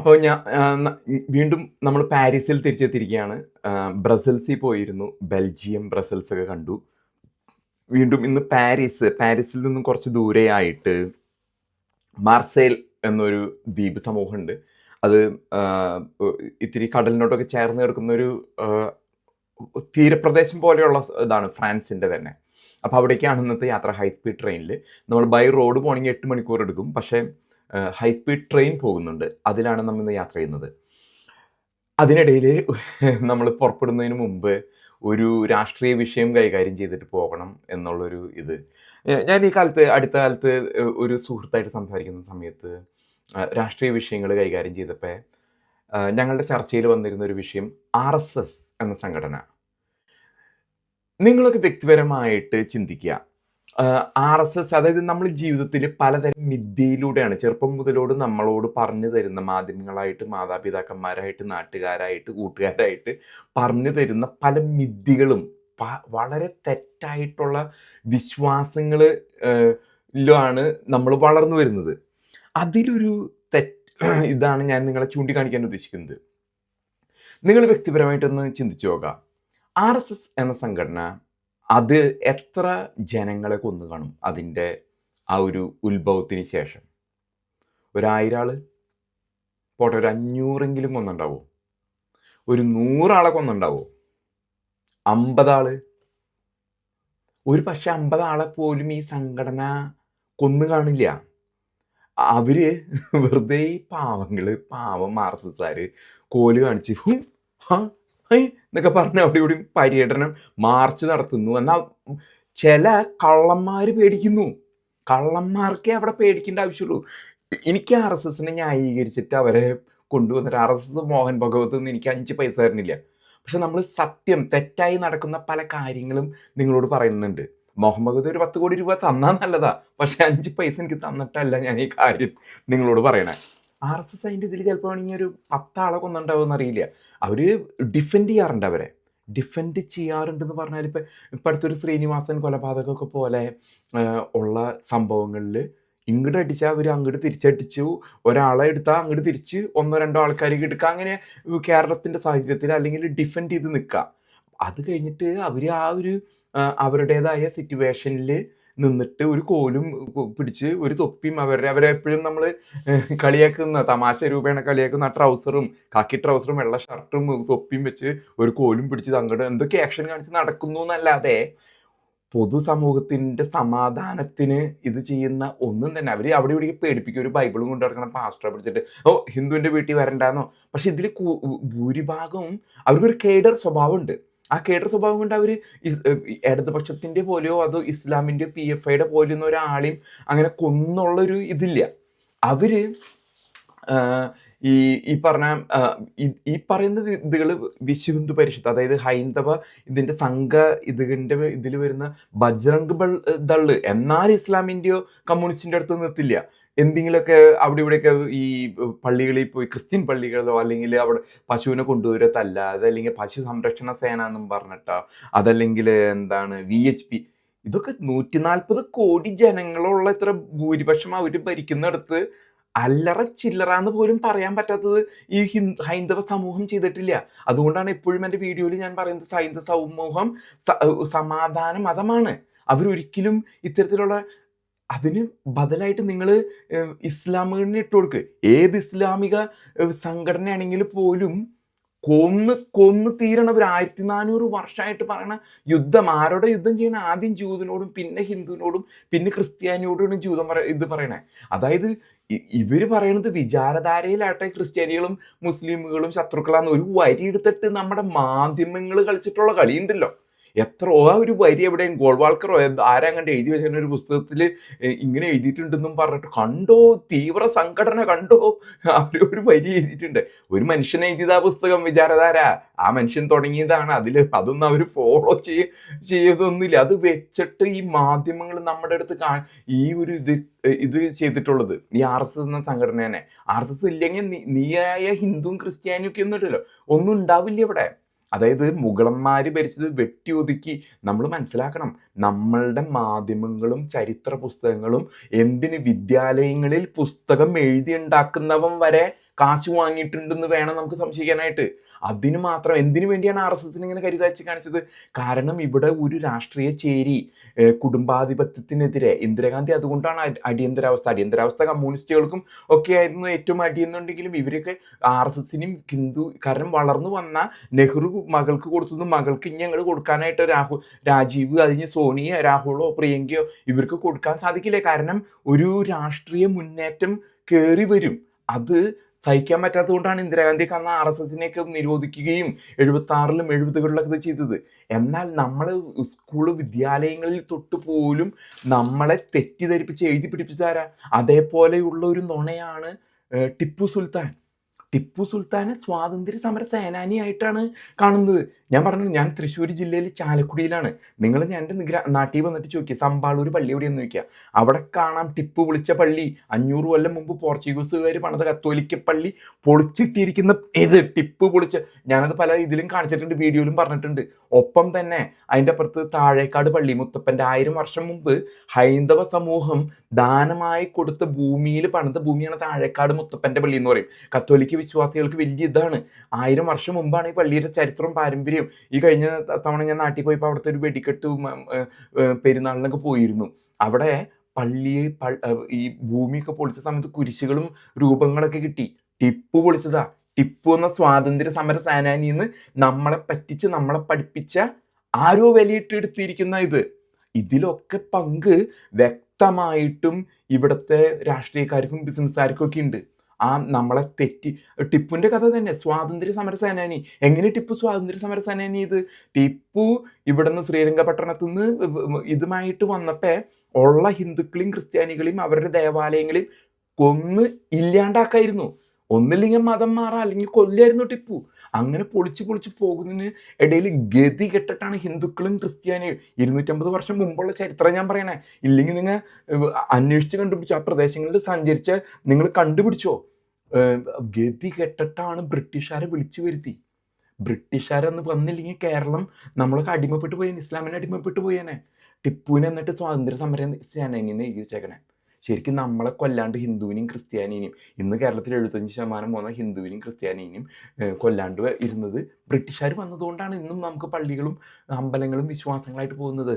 അപ്പോൾ ഞാൻ വീണ്ടും നമ്മൾ പാരീസിൽ തിരിച്ചെത്തിയിരിക്കുകയാണ്. ബ്രസൽസിൽ പോയിരുന്നു. ബെൽജിയം ബ്രസൽസ് ഒക്കെ കണ്ടു. വീണ്ടും ഇന്ന് പാരീസ് പാരീസിൽ നിന്നും കുറച്ച് ദൂരെയായിട്ട് മാർസേൽ എന്നൊരു ദ്വീപ് സമൂഹമുണ്ട്. അത് ഇത്തിരി കടലിനോട്ടൊക്കെ ചേർന്ന് കിടക്കുന്ന ഒരു തീരപ്രദേശം പോലെയുള്ള ഇതാണ് ഫ്രാൻസിന്റെ തന്നെ. അപ്പോൾ അവിടേക്കാണ് ഇന്നത്തെ യാത്ര ഹൈ സ്പീഡ് ട്രെയിനിൽ നമ്മൾ ബൈ റോഡ് പോകണമെങ്കിൽ എട്ട് മണിക്കൂർ എടുക്കും. പക്ഷേ ഹൈ സ്പീഡ് ട്രെയിൻ പോകുന്നുണ്ട്. അതിലാണ് നമ്മൾ ഇന്ന് യാത്ര ചെയ്യുന്നത്. അതിനിടയിൽ നമ്മൾ പുറപ്പെടുന്നതിന് മുമ്പ് ഒരു രാഷ്ട്രീയ വിഷയം കൈകാര്യം ചെയ്തിട്ട് പോകണം എന്നുള്ളൊരു ഇത്. ഞാൻ ഈ കാലത്ത് അടുത്ത കാലത്ത് ഒരു സുഹൃത്തായിട്ട് സംസാരിക്കുന്ന സമയത്ത് രാഷ്ട്രീയ വിഷയങ്ങൾ കൈകാര്യം ചെയ്തപ്പോൾ ഞങ്ങളുടെ ചർച്ചയിൽ വന്നിരുന്ന ഒരു വിഷയം ആർ എസ് എസ് എന്ന സംഘടന. നിങ്ങളൊക്കെ വ്യക്തിപരമായിട്ട് ചിന്തിക്കുക. ആർ എസ് എസ് അതായത് നമ്മൾ ജീവിതത്തിൽ പലതരം മിഥ്യയിലൂടെയാണ് ചെറുപ്പം മുതലോട് നമ്മളോട് പറഞ്ഞു തരുന്ന മാധ്യമങ്ങളായിട്ട് മാതാപിതാക്കന്മാരായിട്ട് നാട്ടുകാരായിട്ട് കൂട്ടുകാരായിട്ട് പറഞ്ഞു തരുന്ന പല മിഥ്യകളും വളരെ തെറ്റായിട്ടുള്ള വിശ്വാസങ്ങൾ ാണ് നമ്മൾ വളർന്നു വരുന്നത്. അതിലൊരു തെറ്റ് ഇതാണ് ഞാൻ നിങ്ങളെ ചൂണ്ടിക്കാണിക്കാൻ ഉദ്ദേശിക്കുന്നത്. നിങ്ങൾ വ്യക്തിപരമായിട്ടൊന്ന് ചിന്തിച്ചു നോക്കാം ആർ എസ് എസ് എന്ന സംഘടന അത് എത്ര ജനങ്ങളെ കൊന്നു കാണും അതിന്റെ ആ ഒരു ഉത്ഭവത്തിന് ശേഷം? ഒരായിരം ആൾ പോട്ടെ ഒരു അഞ്ഞൂറെങ്കിലും കൊന്നുണ്ടാവോ? ഒരു നൂറാളെ കൊന്നുണ്ടാവോ? അമ്പതാൾ? ഒരു പക്ഷെ അമ്പതാളെ പോലും ഈ സംഘടന കൊന്നു കാണില്ല. അവർ വെറുതെ ഈ പാവങ്ങൾ പാവം ആർ എസ് എസ്സുകാര് കോൽ കാണിച്ച് എന്നൊക്കെ പറഞ്ഞ് അവിടെ ഇവിടെ പര്യടനം മാർച്ച് നടത്തുന്നു. എന്നാൽ ചില കള്ളന്മാർ പേടിക്കുന്നു. കള്ളന്മാർക്കേ അവിടെ പേടിക്കേണ്ട ആവശ്യമുള്ളൂ. എനിക്ക് ആർ എസ് എസിനെ ന്യായീകരിച്ചിട്ട് അവരെ കൊണ്ടുവന്നിട്ട് R S S Mohan Bhagwat എന്ന് എനിക്ക് അഞ്ച് പൈസ തരുന്നില്ല. പക്ഷെ നമ്മൾ സത്യം തെറ്റായി നടക്കുന്ന പല കാര്യങ്ങളും നിങ്ങളോട് പറയുന്നുണ്ട്. മോഹൻ ഭഗവത് ഒരു പത്ത് കോടി രൂപ തന്നാൽ നല്ലതാ. പക്ഷെ അഞ്ച് പൈസ എനിക്ക് തന്നിട്ടല്ല ഞാൻ ഈ കാര്യം നിങ്ങളോട് പറയണേ. ആർ എസ് എസ് അതിന്റെ ഇതിൽ ചിലപ്പോൾ ആണെങ്കിൽ ഒരു പത്താളെ കൊന്നുണ്ടാവുമെന്ന് അറിയില്ല. അവർ ഡിഫെൻഡ് ചെയ്യാറുണ്ട് അവരെ. ഡിഫെൻഡ് ചെയ്യാറുണ്ടെന്ന് പറഞ്ഞാൽ ഇപ്പം ഇപ്പം അടുത്തൊരു ശ്രീനിവാസൻ കൊലപാതകമൊക്കെ പോലെ ഉള്ള സംഭവങ്ങളിൽ ഇങ്ങോട്ട് അടിച്ചാൽ അവർ അങ്ങോട്ട് തിരിച്ചടിച്ചു. ഒരാളെ എടുത്താൽ അങ്ങോട്ട് തിരിച്ച് ഒന്നോ രണ്ടോ ആൾക്കാർക്ക് എടുക്കുക അങ്ങനെ കേരളത്തിന്റെ സാഹചര്യത്തിൽ അല്ലെങ്കിൽ ഡിഫെൻഡ് ചെയ്ത് നിൽക്കുക അത് കഴിഞ്ഞിട്ട് അവർ ആ ഒരു അവരുടേതായ സിറ്റുവേഷനിൽ നിന്നിട്ട് ഒരു കോലും പിടിച്ച് ഒരു തൊപ്പിയും അവരുടെ അവരെ എപ്പോഴും നമ്മൾ കളിയാക്കുന്ന തമാശ രൂപേണ കളിയാക്കുന്ന ആ ട്രൗസറും കാക്കി ട്രൗസറും വെള്ള ഷർട്ടും തൊപ്പിയും വെച്ച് ഒരു കോലും പിടിച്ച് അങ്ങോട്ട് എന്തൊക്കെ ആക്ഷൻ കാണിച്ച് നടക്കുന്നു എന്നല്ലാതെ പൊതുസമൂഹത്തിന്റെ സമാധാനത്തിന് ഇത് ചെയ്യുന്ന ഒന്നും തന്നെ. അവർ അവിടെ ഇവിടെ പേടിപ്പിക്കും ഒരു ബൈബിളും കൊണ്ടു നടക്കണം പാസ്റ്ററെ പിടിച്ചിട്ട് ഓ ഹിന്ദുവിന്റെ വീട്ടിൽ വരണ്ടാന്നോ? പക്ഷെ ഇതിൽ ഭൂരിഭാഗവും അവർക്കൊരു കേഡർ സ്വഭാവമുണ്ട്. ആ കേഡർ സ്വഭാവം കൊണ്ട് അവർ ഇടതുപക്ഷത്തിന്റെ പോലെയോ അതോ ഇസ്ലാമിന്റെ പി എഫ് ഐയുടെ പോലെയോ ഒന്നും ഒരാളെയും അങ്ങനെ കൊന്നുള്ളൊരു ഇതില്ല. അവർ ആ, ഈ ഈ പറഞ്ഞ ഈ- പറയുന്ന ഇതുകൾ വിശുഹിന്ദു പരിഷത്ത് അതായത് ഹൈന്ദവ ഇതിന്റെ സംഘ ഇതിന്റെ ഇതിൽ വരുന്ന ബജ്രംഗ് ബൾ ദൾ എന്നാൽ ഇസ്ലാമിന്റെയോ കമ്മ്യൂണിസ്റ്റിന്റെ അടുത്ത് നിർത്തില്ല. എന്തെങ്കിലുമൊക്കെ അവിടെ ഇവിടെയൊക്കെ ഈ പള്ളികളിൽ പോയി ക്രിസ്ത്യൻ പള്ളികളോ അല്ലെങ്കിൽ അവിടെ പശുവിനെ കൊണ്ടുവരത്തല്ല അതല്ലെങ്കിൽ പശു സംരക്ഷണ സേന എന്നും പറഞ്ഞിട്ടോ അതല്ലെങ്കിൽ എന്താണ് വി എച്ച് പി ഇതൊക്കെ നൂറ്റി നാൽപ്പത് കോടി ജനങ്ങളുള്ള ഇത്ര ഭൂരിപക്ഷം അവർ ഭരിക്കുന്നിടത്ത് അല്ലറ ചില്ലറ എന്ന് പോലും പറയാൻ പറ്റാത്തത് ഈ ഹിന്ദു ഹൈന്ദവ സമൂഹം ചെയ്തിട്ടില്ല. അതുകൊണ്ടാണ് എപ്പോഴും എന്റെ വീഡിയോയിൽ ഞാൻ പറയുന്നത് ഹൈന്ദവ സമൂഹം സമാധാന മതമാണ്. അവരൊരിക്കലും ഇത്തരത്തിലുള്ള അതിന് ബദലായിട്ട് നിങ്ങൾ ഇസ്ലാമിനെ ഇട്ട് കൊടുക്ക്. ഏത് ഇസ്ലാമിക സംഘടനയാണെങ്കിൽ പോലും കൊന്ന് കൊന്ന് തീരണവർ ആയിരത്തി നാനൂറ് വർഷമായിട്ട് പറയണ യുദ്ധം ആരോടെ യുദ്ധം ചെയ്യണ? ആദ്യം ജൂതിനോടും പിന്നെ ഹിന്ദുവിനോടും പിന്നെ ക്രിസ്ത്യാനിയോടും ജൂതം പറ ഇത് പറയണേ. അതായത് ഇ- പറയുന്നത് പറയണത് വിചാരധാരയിലാട്ടെ ക്രിസ്ത്യാനികളും മുസ്ലിമുകളും ശത്രുക്കളാന്ന് ഒരു വരി എടുത്തിട്ട് നമ്മുടെ മാധ്യമങ്ങൾ കളിച്ചിട്ടുള്ള കളിയുണ്ടല്ലോ. എത്ര ഒരു വരി എവിടെയും ഗോൾവാൾക്കറോ ആരാ കണ്ട് എഴുതി വെച്ചിരുന്ന ഒരു പുസ്തകത്തിൽ ഇങ്ങനെ എഴുതിയിട്ടുണ്ടെന്നും പറഞ്ഞിട്ട് കണ്ടോ തീവ്ര സംഘടന കണ്ടോ? അവർ ഒരു വരി എഴുതിയിട്ടുണ്ട്. ഒരു മനുഷ്യനെ എഴുതിയത് ആ പുസ്തകം വിചാരധാര. ആ മനുഷ്യൻ തുടങ്ങിയതാണ്. അതിൽ അതൊന്നും അവർ ഫോളോ ചെയ്യ ചെയ്തൊന്നുമില്ല അത് വെച്ചിട്ട് ഈ മാധ്യമങ്ങൾ നമ്മുടെ അടുത്ത് കാ ഈ ഒരു ഇത് ഇത് ചെയ്തിട്ടുള്ളത് ഈ ആർ എസ് എസ് എന്ന സംഘടന തന്നെ ആർ എസ് എസ് ഇല്ലെങ്കിൽ നീയായ ഹിന്ദുവും ക്രിസ്ത്യാനിയും ഒക്കെ ഒന്നും ഇല്ലല്ലോ. ഒന്നും ഉണ്ടാവില്ല ഇവിടെ. അതായത് മുഗളന്മാർ ഭരിച്ചത് വെട്ടി ഒതുക്കി. നമ്മൾ മനസ്സിലാക്കണം. നമ്മളുടെ മാധ്യമങ്ങളും ചരിത്ര പുസ്തകങ്ങളും എന്തിന് വിദ്യാലയങ്ങളിൽ പുസ്തകം എഴുതി ഉണ്ടാക്കുന്നവൻ വരെ കാശ് വാങ്ങിയിട്ടുണ്ടെന്ന് വേണം നമുക്ക് സംശയിക്കാനായിട്ട്. അതിന് മാത്രം എന്തിനു വേണ്ടിയാണ് ആർ എസ് എസിന് ഇങ്ങനെ കരുതാച്ച് കാണിച്ചത്? കാരണം ഇവിടെ ഒരു രാഷ്ട്രീയ ചേരി കുടുംബാധിപത്യത്തിനെതിരെ ഇന്ദിരാഗാന്ധി അതുകൊണ്ടാണ് അടി- അടിയന്തരാവസ്ഥ. അടിയന്തരാവസ്ഥ കമ്മ്യൂണിസ്റ്റുകൾക്കും ഒക്കെ ആയിരുന്നു ഏറ്റവും അടിയെന്നുണ്ടെങ്കിലും ഇവരൊക്കെ ആർ എസ് എസിനും ഹിന്ദു കാരണം വളർന്നു വന്ന നെഹ്റു മകൾക്ക് കൊടുത്തത് മകൾക്ക് ഇനി ഞങ്ങൾ കൊടുക്കാനായിട്ട് രാഹുൽ രാജീവ് അതിന് സോണിയ രാഹുലോ പ്രിയങ്കയോ ഇവർക്ക് കൊടുക്കാൻ സാധിക്കില്ല. കാരണം ഒരു രാഷ്ട്രീയ മുന്നേറ്റം കയറി വരും. അത് സഹിക്കാൻ പറ്റാത്തതുകൊണ്ടാണ് ഇന്ദിരാഗാന്ധിയൊക്കെ അന്ന് ആർ എസ് എസിനെയൊക്കെ നിരോധിക്കുകയും എഴുപത്തി ആറിലും എഴുപതുകളിലൊക്കെ ചെയ്തത്. എന്നാൽ നമ്മൾ സ്കൂൾ വിദ്യാലയങ്ങളിൽ തൊട്ട് പോലും നമ്മളെ തെറ്റിദ്ധരിപ്പിച്ച് എഴുതി പിടിപ്പിച്ചാരാ അതേപോലെയുള്ള ഒരു നുണയാണ് ടിപ്പു സുൽത്താൻ. ടിപ്പു സുൽത്താനെ സ്വാതന്ത്ര്യ സമര സേനാനിയായിട്ടാണ് കാണുന്നത്. ഞാൻ പറഞ്ഞു ഞാൻ തൃശ്ശൂർ ജില്ലയിൽ ചാലക്കുടിയിലാണ്. നിങ്ങൾ എന്റെ നാട്ടിൽ വന്നിട്ട് ചോദിക്കുക സമ്പാളൂർ പള്ളി എവിടെയെന്ന് ചോദിക്കുക അവിടെ കാണാം ടിപ്പു വിളിച്ച പള്ളി. അഞ്ഞൂറ് കൊല്ലം മുമ്പ് പോർച്ചുഗീസുകാർ പണിത കത്തോലിക്ക പള്ളി പൊളിച്ചിട്ടിരിക്കുന്ന ഇത് ടിപ്പ് പൊളിച്ച ഞാനത് പല ഇതിലും കാണിച്ചിട്ടുണ്ട് വീഡിയോയിലും പറഞ്ഞിട്ടുണ്ട്. ഒപ്പം തന്നെ അതിന്റെ അപ്പുറത്ത് താഴേക്കാട് പള്ളി. മുത്തപ്പന്റെ ആയിരം വർഷം മുമ്പ് ഹൈന്ദവ സമൂഹം ദാനമായി കൊടുത്ത ഭൂമിയിൽ പണിത ഭൂമിയാണ് താഴേക്കാട് മുത്തപ്പന്റെ പള്ളി എന്ന് പറയും. കത്തോലിക്ക വിശ്വാസികൾക്ക് വലിയ ഇതാണ്. ആയിരം വർഷം മുമ്പാണ് ഈ പള്ളിയുടെ ചരിത്രവും പാരമ്പര്യവും. ഈ കഴിഞ്ഞ തവണ ഞാൻ നാട്ടിൽ പോയപ്പോൾ അവിടുത്തെ ഒരു വെടിക്കെട്ട് പെരുന്നാളിനൊക്കെ പോയിരുന്നു. അവിടെ പള്ളിയെ ഈ ഭൂമിയൊക്കെ പൊളിച്ച സമയത്ത് കുരിശുകളും രൂപങ്ങളൊക്കെ കിട്ടി. ടിപ്പ് പൊളിച്ചതാ. ടിപ്പ് എന്ന സ്വാതന്ത്ര്യ സമര സേനാനിന്ന് നമ്മളെ പറ്റിച്ച് നമ്മളെ പഠിപ്പിച്ച ആരോ വിലയിട്ടെടുത്തിരിക്കുന്ന ഇത്. ഇതിലൊക്കെ പങ്ക് വ്യക്തമായിട്ടും ഇവിടുത്തെ രാഷ്ട്രീയക്കാർക്കും ബിസിനസ്സുകാർക്കും ഒക്കെ ഉണ്ട്. ആ നമ്മളെ തെറ്റി ടിപ്പുവിന്റെ കഥ തന്നെ സ്വാതന്ത്ര്യ സമര സേനാനി. എങ്ങനെ ടിപ്പു സ്വാതന്ത്ര്യ സമര സേനാനി ഇത്? ടിപ്പു ഇവിടുന്ന് ശ്രീരംഗപട്ടണത്തു നിന്ന് ഇതുമായിട്ട് വന്നപ്പോൾ ഉള്ള ഹിന്ദുക്കളെയും ക്രിസ്ത്യാനികളെയും അവരുടെ ദേവാലയങ്ങളെയും കൊന്ന് ഇല്ലാണ്ടാക്കായിരുന്നു. ഒന്നില്ലെങ്കിൽ മതം മാറാം അല്ലെങ്കിൽ കൊല്ലായിരുന്നു ടിപ്പു. അങ്ങനെ പൊളിച്ച് പൊളിച്ച് പോകുന്നതിന് ഇടയിൽ ഗതി കെട്ടിട്ടാണ് ഹിന്ദുക്കളും ക്രിസ്ത്യാനിയും. ഇരുന്നൂറ്റമ്പത് വർഷം മുമ്പുള്ള ചരിത്രം ഞാൻ പറയണേ. ഇല്ലെങ്കിൽ നിങ്ങൾ അന്വേഷിച്ച് കണ്ടുപിടിച്ചോ ആ പ്രദേശങ്ങളിൽ സഞ്ചരിച്ച് നിങ്ങൾ കണ്ടുപിടിച്ചോ? ഗതി കെട്ടിട്ടാണ് ബ്രിട്ടീഷുകാരെ വിളിച്ചു വരുത്തി. ബ്രിട്ടീഷുകാരന്ന് വന്നില്ലെങ്കിൽ കേരളം നമ്മളൊക്കെ അടിമപ്പെട്ടു പോയേനെ ഇസ്ലാമിന് അടിമപ്പെട്ടു പോയേനെ. ടിപ്പുവിനെ എന്നിട്ട് സ്വാതന്ത്ര്യ സമര സേനയെന്ന് എഴുതി വെച്ചേക്കണേ. ശരിക്കും നമ്മളെ കൊല്ലാണ്ട് ഹിന്ദുവിനെയും ക്രിസ്ത്യാനിനെയും ഇന്ന് കേരളത്തിൽ എഴുപത്തഞ്ച് ശതമാനം പോകുന്ന ഹിന്ദുവിനെയും ക്രിസ്ത്യാനിനെയും കൊല്ലാണ്ട് ഇരുന്നത് ബ്രിട്ടീഷുകാർ വന്നതുകൊണ്ടാണ് ഇന്നും നമുക്ക് പള്ളികളും അമ്പലങ്ങളും വിശ്വാസങ്ങളായിട്ട് പോകുന്നത്.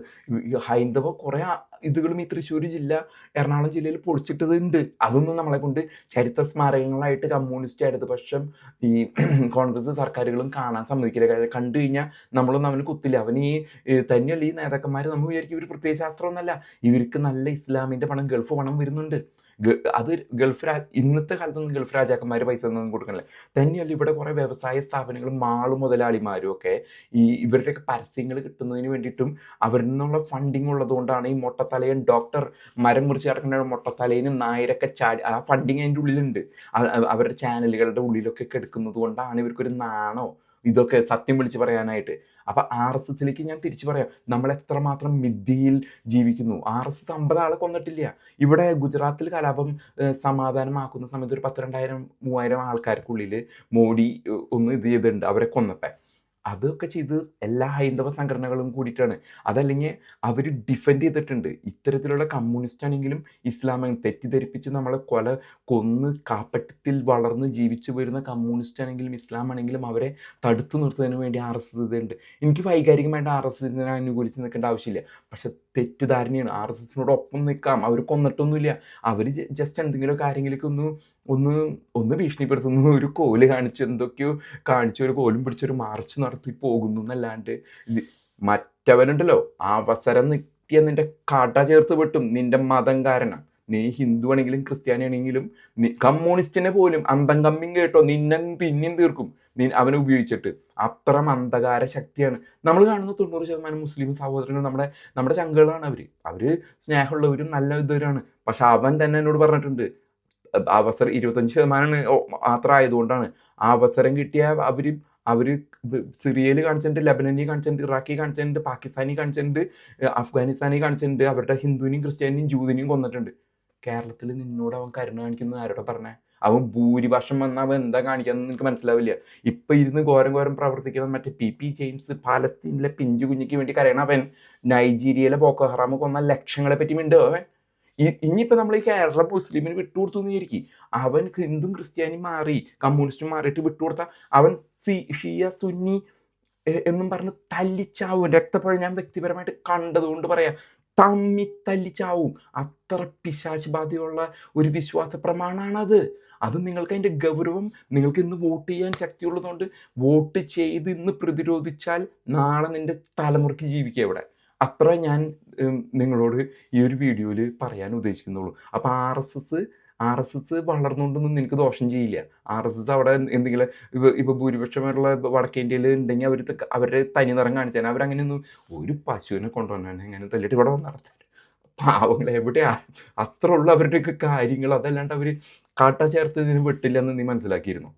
ഹൈന്ദവ കുറേ ഇതുകളും ഈ തൃശ്ശൂർ ജില്ല എറണാകുളം ജില്ലയിൽ പൊളിച്ചിട്ടതുണ്ട്. അതൊന്നും നമ്മളെ കൊണ്ട് ചരിത്ര സ്മാരകങ്ങളായിട്ട് കമ്മ്യൂണിസ്റ്റ് ഇടതുപക്ഷം ഈ കോൺഗ്രസ് സർക്കാരുകളും കാണാൻ സമ്മതിക്കില്ല. കണ്ടു കഴിഞ്ഞാൽ നമ്മളൊന്നും അവന് കുത്തില്ല. അവൻ ഈ തന്നെയല്ല ഈ നേതാക്കന്മാർ നമ്മൾ വിചാരിക്കും ഇവർ പ്രത്യയശാസ്ത്രം ഒന്നല്ല. ഇവർക്ക് നല്ല ഇസ്ലാമിന്റെ പണം ഗൾഫ് പണം വരുന്നുണ്ട്. അത് ഗൾഫ് രാ ഇന്നത്തെ കാലത്തൊന്നും ഗൾഫ് രാജാക്കന്മാർ പൈസ ഒന്നും കൊടുക്കണില്ല. തന്നെയല്ല ഇവിടെ കുറേ വ്യവസായ സ്ഥാപനങ്ങളും മാളും മുതലാളിമാരും ഒക്കെ ഈ ഇവരുടെയൊക്കെ പരസ്യങ്ങൾ കിട്ടുന്നതിന് വേണ്ടിയിട്ടും അവരിൽ നിന്നുള്ള ഫണ്ടിങ് ഉള്ളതുകൊണ്ടാണ് ഈ മൊട്ടത്തലയൻ ഡോക്ടർ മരം മുറിച്ച് കിടക്കുന്ന മൊട്ടത്തലയനും നായരൊക്കെ ചാടി ആ ഫണ്ടിങ് അതിന്റെ ഉള്ളിലുണ്ട്. അവരുടെ ചാനലുകളുടെ ഉള്ളിലൊക്കെ എടുക്കുന്നത് കൊണ്ടാണ് ഇവർക്കൊരു നാണോ? ഇതൊക്കെ സത്യം വിളിച്ച് പറയാനായിട്ട്. അപ്പൊ ആർ എസ് എസിലേക്ക് ഞാൻ തിരിച്ചു പറയാം. നമ്മൾ എത്രമാത്രം മിഥ്യയിൽ ജീവിക്കുന്നു. ആർ എസ് എസ് അമ്പത് ആളെ കൊന്നിട്ടില്ല. ഇവിടെ ഗുജറാത്തിൽ കലാപം സമാധാനമാക്കുന്ന സമയത്ത് ഒരു പത്തിരണ്ടായിരം മൂവായിരം ആൾക്കാർക്കുള്ളിൽ മോഡി ഒന്ന് ഇത് ചെയ്തിട്ടുണ്ട് അവരെ കൊന്നപ്പോൾ അതൊക്കെ ചെയ്ത് എല്ലാ ഹൈന്ദവ സംഘടനകളും കൂടിയിട്ടാണ്. അതല്ലെങ്കിൽ അവർ ഡിഫെൻഡ് ചെയ്തിട്ടുണ്ട്. ഇത്തരത്തിലുള്ള കമ്മ്യൂണിസ്റ്റ് ആണെങ്കിലും ഇസ്ലാമിനെ തെറ്റിദ്ധരിപ്പിച്ച് നമ്മളെ കൊല കൊന്ന് കാപ്പറ്റത്തിൽ വളർന്ന് ജീവിച്ചു വരുന്ന കമ്മ്യൂണിസ്റ്റ് ആണെങ്കിലും ഇസ്ലാം ആണെങ്കിലും അവരെ തടുത്തു നിർത്തുന്നതിന് വേണ്ടി ആർ എസ് എസ് ഉണ്ട്. എനിക്ക് വൈകാരികമായിട്ട് ആർ എസ് എസിനെ അനുകൂലിച്ച് നിൽക്കേണ്ട ആവശ്യമില്ല. പക്ഷെ തെറ്റിദ്ധാരണയാണ്. ആർ എസ് എസിനോടൊപ്പം നിൽക്കാം. അവർ കൊന്നിട്ടൊന്നുമില്ല. അവർ ജസ്റ്റ് എന്തെങ്കിലും കാര്യങ്ങളൊക്കെ ഒന്ന് ഒന്ന് ഒന്ന് ഭീഷണിപ്പെടുത്തുന്നു. ഒരു കോൽ കാണിച്ച് എന്തൊക്കെയോ കാണിച്ച് ഒരു കോലും പിടിച്ചൊരു മാർച്ച് നടത്തി പോകുന്നു എന്നല്ലാണ്ട് ആ അവസരം നിത്യ നിന്റെ കാട്ട ചേർത്ത് വെട്ടും. നിന്റെ മതം കാരണം. നീ ഹിന്ദു ആണെങ്കിലും ക്രിസ്ത്യാനി ആണെങ്കിലും കമ്മ്യൂണിസ്റ്റിനെ പോലും അന്തം കമ്മിയും കേട്ടോ. നിന്നെ തിന്നും തീർക്കും. നീ അവനെ ഉപയോഗിച്ചിട്ട്. അത്ര അന്ധകാര ശക്തിയാണ്. നമ്മൾ കാണുന്ന തൊണ്ണൂറ് ശതമാനം മുസ്ലിം സഹോദരങ്ങൾ നമ്മുടെ നമ്മുടെ ചങ്കുകളാണ് അവർ അവർ സ്നേഹമുള്ളവരും നല്ല ഇതുവരാണ് പക്ഷെ അവൻ തന്നെ എന്നോട് പറഞ്ഞിട്ടുണ്ട് അവസരം ഇരുപത്തഞ്ച് ശതമാനമാണ് മാത്രം ആയതുകൊണ്ടാണ്. ആ അവസരം കിട്ടിയ അവർ അവർ സിറിയയിൽ കാണിച്ചിട്ടുണ്ട് ലബനനിൽ കാണിച്ചിട്ടുണ്ട് ഇറാഖി കാണിച്ചിട്ടുണ്ട് പാകിസ്ഥാനി കാണിച്ചിട്ടുണ്ട് അഫ്ഗാനിസ്ഥാനി കാണിച്ചിട്ടുണ്ട് അവരുടെ ഹിന്ദുവിനെയും ക്രിസ്ത്യാനിയും ജൂതിനെയും കൊന്നിട്ടുണ്ട്. കേരളത്തിൽ നിന്നോട് അവൻ കരുണ കാണിക്കുന്നത് ആരോടെ പറഞ്ഞേ? അവൻ ഭൂരിപക്ഷം വന്ന അവൻ എന്താ കാണിക്കാന്ന് നിനക്ക് മനസ്സിലാവില്ല. ഇപ്പൊ ഇരുന്ന് ഘോരം ഘോരം പ്രവർത്തിക്കുന്ന മറ്റേ പി പി ജെയിംസ് പാലസ്തീനിലെ പിഞ്ചു കുഞ്ഞിക്ക് വേണ്ടി കരയണ അവൻ നൈജീരിയയിലെ ബോക്കോ ഹറാമ് കൊന്ന ലക്ഷങ്ങളെ പറ്റി മിണ്ടോ അവൻ? ഇ- ഇനിയിപ്പോ നമ്മൾ ഈ കേരള മുസ്ലിമിന് വിട്ടുകൊടുത്തു നീരിക്കും അവൻ ഹിന്ദും ക്രിസ്ത്യാനി മാറി കമ്മ്യൂണിസ്റ്റും മാറിയിട്ട് വിട്ടുകൊടുത്ത അവൻ സി ഷിയ സുന്നി എന്നും പറഞ്ഞ് തല്ലിച്ചാവും. രക്തപ്പുഴ ഞാൻ വ്യക്തിപരമായിട്ട് കണ്ടതുകൊണ്ട് പറയാം. തമ്മി തല്ലിച്ചാവും അത്ര പിശാച് ബാധയുള്ള ഒരു വിശ്വാസ പ്രമാണാണത് അത് നിങ്ങൾക്ക് അതിന്റെ ഗൗരവം നിങ്ങൾക്ക് ഇന്ന് വോട്ട് ചെയ്യാൻ ശക്തിയുള്ളതുകൊണ്ട് വോട്ട് ചെയ്ത് ഇന്ന് പ്രതിരോധിച്ചാൽ നാളെ നിന്റെ തലമുറയ്ക്ക് ജീവിക്കുക ഇവിടെ. അത്ര ഞാൻ നിങ്ങളോട് ഈ ഒരു വീഡിയോയിൽ പറയാൻ ഉദ്ദേശിക്കുന്നുള്ളൂ. അപ്പോൾ R S S R S S വളർന്നുകൊണ്ടൊന്നും നിനക്ക് ദോഷം ചെയ്യില്ല. ആർ എസ് എസ് അവിടെ എന്തെങ്കിലും ഇപ്പോൾ ഇപ്പോൾ ഭൂരിപക്ഷമായിട്ടുള്ള വടക്കേ ഇന്ത്യയിൽ ഉണ്ടെങ്കിൽ അവർ അവരുടെ തനി നിറം കാണിച്ചാൽ അവരങ്ങനെയൊന്നും ഒരു പശുവിനെ കൊണ്ടുവന്നാണ് അങ്ങനെ തല്ലിട്ട് ഇവിടെ വന്ന് നടത്താൻ. പാവങ്ങൾ എവിടെ അത്ര ഉള്ള അവരുടെയൊക്കെ കാര്യങ്ങൾ. അതല്ലാണ്ട് അവർ കാട്ട ചേർത്ത് ഇതിന് വെട്ടില്ലന്ന് നീ മനസ്സിലാക്കിയിരുന്നു?